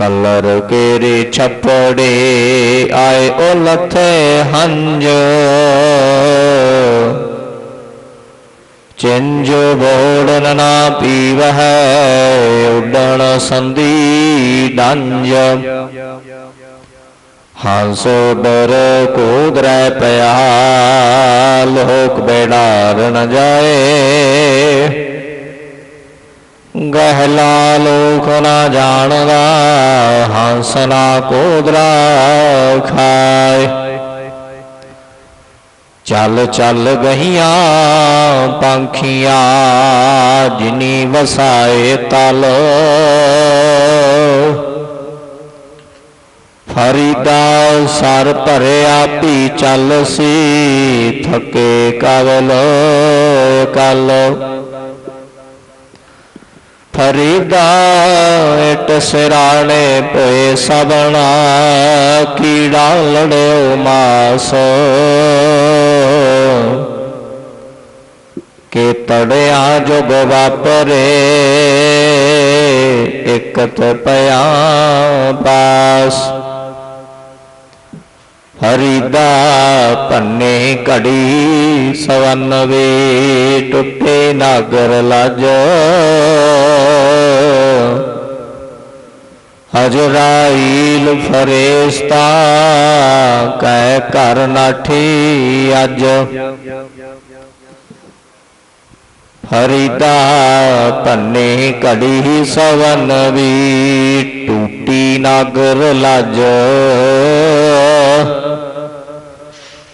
Colour ਕੇਰੇ ਛਪੜੇ ਆਏ ਉਲਥੇ ਹੰਜ ਚਿੰਜ ਬੋੜਨ ਨਾ ਪੀਵਹਿ, ਉਡਣ ਸੰਦੀ ਡੰਜ ਹੰਸੋ ਡਰ ਕੋਦਰੈ ਪਿਆ ਲੋਕ ਬੇਡਾਰ ਨ ਜਾਏ। गहला लोक न जानदा हंस कोदरा खाए चल चल गहिया पंखिया जिनी वसाए तल फरीदा सर भरिया पी चल सी थके कवल कल, कल। ਫਰੀਦਾ ਇਟ ਸਿਰਾਣੇ ਪਏ ਸਬਣਾ ਕੀੜਾ ਲੜਿਓ ਮਾਸ ਕੇ ਤੜਿਆ ਜੁਗ ਵਾਪਰੇ ਇਕਤ ਪਿਆ ਪਾਸ ਹਰੀਦਾ ਪੰਨੇ ਘੜੀ ਸਵਨ ਵੇ ਟੁੱਟੇ अजराइल फरेस्ता कह कर नठी अज। हरिदा तन्ने कड़ी सवन भी टूटी नागर लज।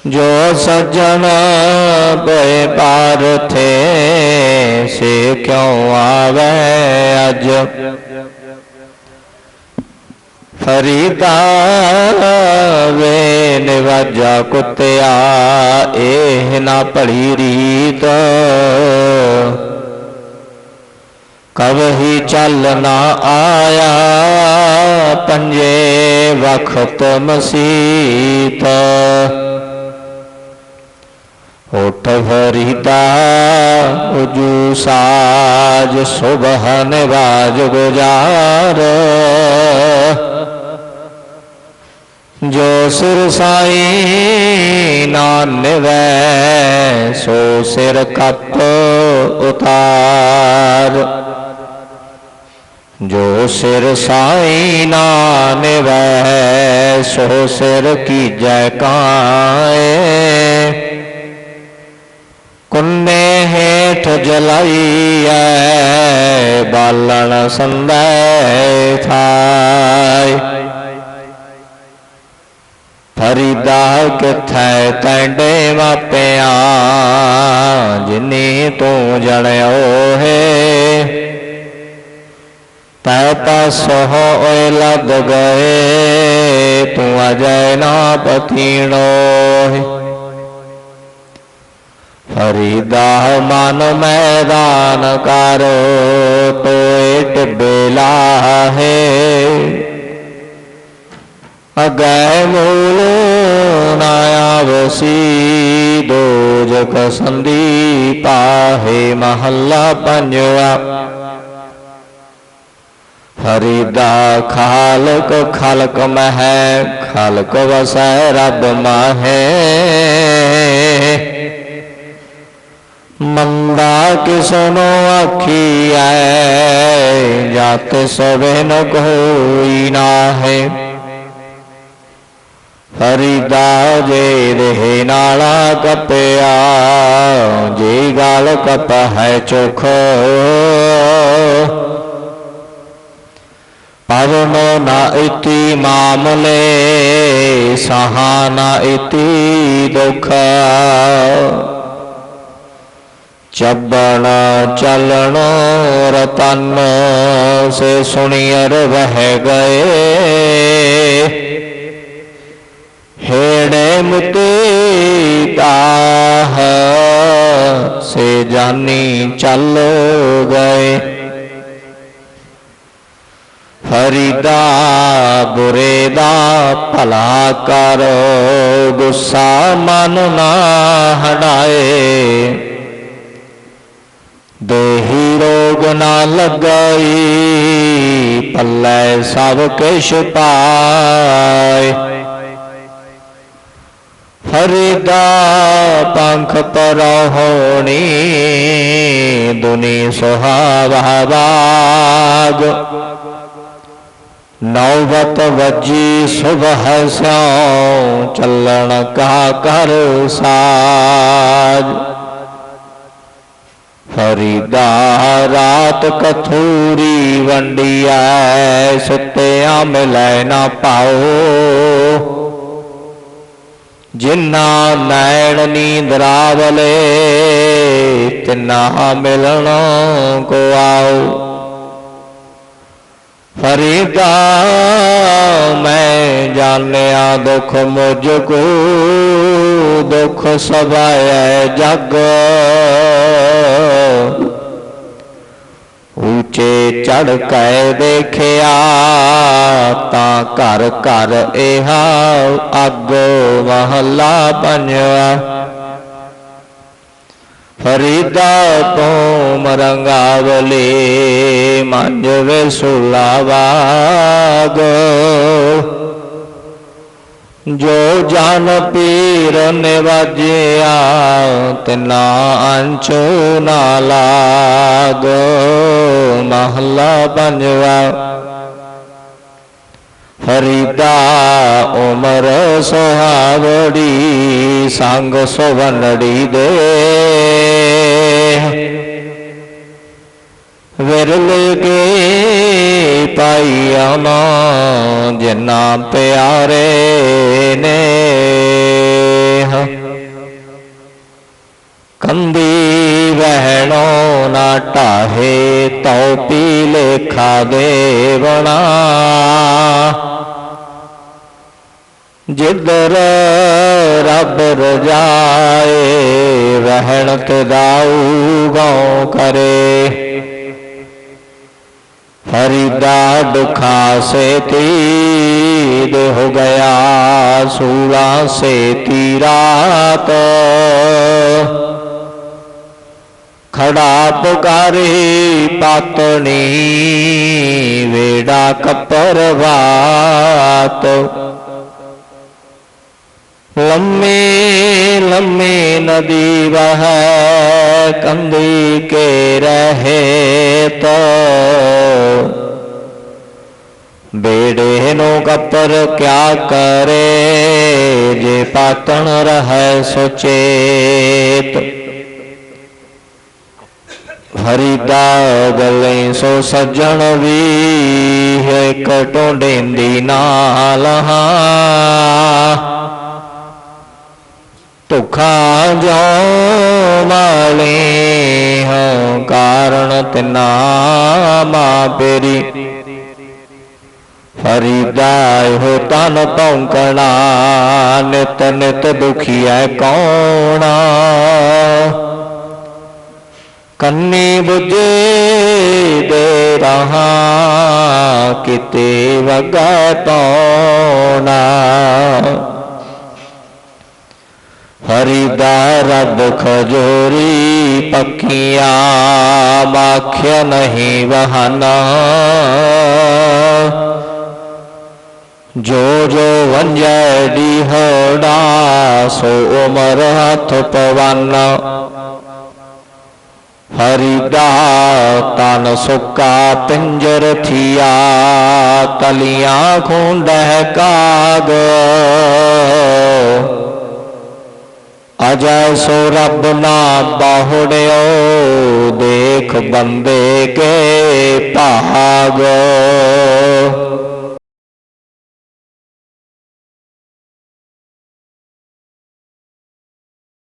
जो सज्जन पे पार थे, से क्यों आवे अज? फरीदावे निवाजा कुत्तिया एह ना पढ़ी रीत। कब ही चल ना आया पंजे वक्त मसीत। उठ फरीदा उजू साज, सुबह निवाज गुजार। सुर साई नानवे, सो सिर कप उतार। जो सिर साई नानवे, सो सिर की जयकाए कुन्ने हेठ जलाई बालन संदय थाई हरिदा किथे तैंडे जिनी तू जड़ियो है। पैपा सोह लग गए, तू अजय ना पतीड़ो है। हरिदाह मन मैदान करो तो इट बेला है। अगै मूल करुणायावसी दो जग संदीपा, हे महल्ला पंजवा हरिदा खालक खालक मह, खालक वसै रब माहे। मंदा किसनो आखी है जात सवे न कोई ना है ਨਾਹੇ ਫਰੀਦਾ ਜੇ ਰਹੇ ਨਾਲਾ ਕਪਿਆ ਜੇ ਗਾਲ ਕਪ ਹੈ ਚੋਖ ਪਵਨੋ ਨਾ ਇਤੀ ਮਾਮਲੇ ਸਹਾ ਨਾ ਇਤੀ ਦੁਖ ਚੱਬਣ ਚਲਣ ਰਤਨ ਸੇ ਸੁਣੀਅਰ ਵਹਿ हेड़े दाह से जानी चल गए हरिदा बुरेदा भला करो गुस्सा मन ना हटाए। देही रोग ना लगाई, पल्ले सब किश पाए। हरिदा पंख पर होनी, दुनी सुहावा नौबत वजी सुबह स्यों चलन का कर साज। फरीदा रात कथूरी, वंडिया, सुत्या मिलै ना पाओ जिन्ना नैण नींद रावले, तिन्ना मिलन को आओ। फरीदा, मैं जानिया दुख मुझको, दुख सबाय जग। ऊँचे चढ़ के देखिया ता घर घर यह अग महला पंजवा फरीदा तो मरंगावली मंज वे सुलावाग जो जान पीर निवजिया तिना अंचो ना लाग महला पंजवा फरीदा उमर सुहावड़ी संग सुवनड़ी दे विरल के पाइया जिन्ना प्यारे ने कंदी बहनो ना टाहे तो पी लेखा देवना। जिधर रब रजाए रहन ते दाऊ गाँव करे। फरीदा दुखा से तीद हो गया, सूला से तीरात। खड़ा पुकारी पातनी, वेड़ा कपर बात लम्बी लम्बी नदी वह कंदी के रहे तो। बेड़े नो कपर क्या करे, जे पातन रह सुचेत। हरिदा गले सो सजण वी कटो डेंदी नाल तुखा जाओ वाले कारण तिना मा पेरी फरीदा हो तन पौकणा नित नित दुखी है कौणा ਕੰਨੀ ਬੁਝੇ ਦੇ ਰਹਾ ਕਿਤੇ ਵਗਾ ਤੌਣਾ हरिदा रब खजोरी पखिया माख्य नहीं बहाना जो जो वंजडी होड़ा सो उमर हथ पवाना हरिदा तन सुका पिंजर थिया तलियाँ खूंड काग अजय सो रब ना बाहुड़ो देख बंदे के भाग